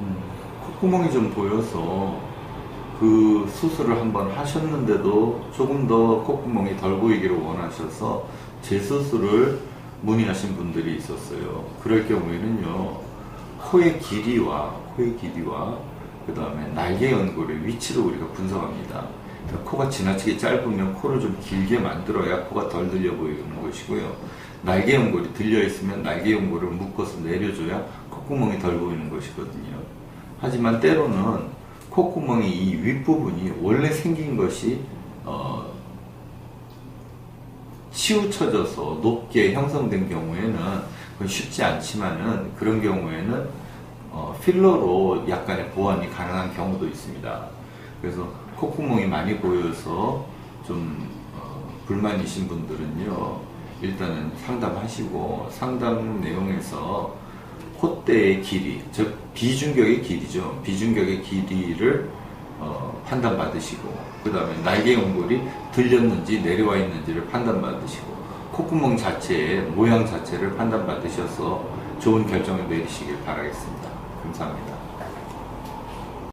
음, 콧구멍이 좀 보여서 그 수술을 한번 하셨는데도 조금 더 콧구멍이 덜 보이기를 원하셔서 재수술을 문의하신 분들이 있었어요. 그럴 경우에는요, 코의 길이와 코의 길이와 그 다음에 날개 연골의 위치를 우리가 분석합니다. 그러니까 코가 지나치게 짧으면 코를 좀 길게 만들어야 코가 덜 들려 보이는 것이고요. 날개 연골이 들려 있으면 날개 연골을 묶어서 내려줘야 콧구멍이 덜 보이는 것이거든요. 하지만 때로는 콧구멍이 이 윗부분이 원래 생긴 것이 어, 치우쳐져서 높게 형성된 경우에는 그건 쉽지 않지만은 그런 경우에는 어, 필러로 약간의 보완이 가능한 경우도 있습니다. 그래서 콧구멍이 많이 보여서 좀 어, 불만이신 분들은요 일단은 상담하시고 상담 내용에서 콧대의 길이, 즉 비중격의 길이죠. 비중격의 길이를 어, 판단받으시고 그 다음에 날개 연골이 들렸는지 내려와 있는지를 판단받으시고 콧구멍 자체의 모양 자체를 판단받으셔서 좋은 결정을 내리시길 바라겠습니다. 감사합니다.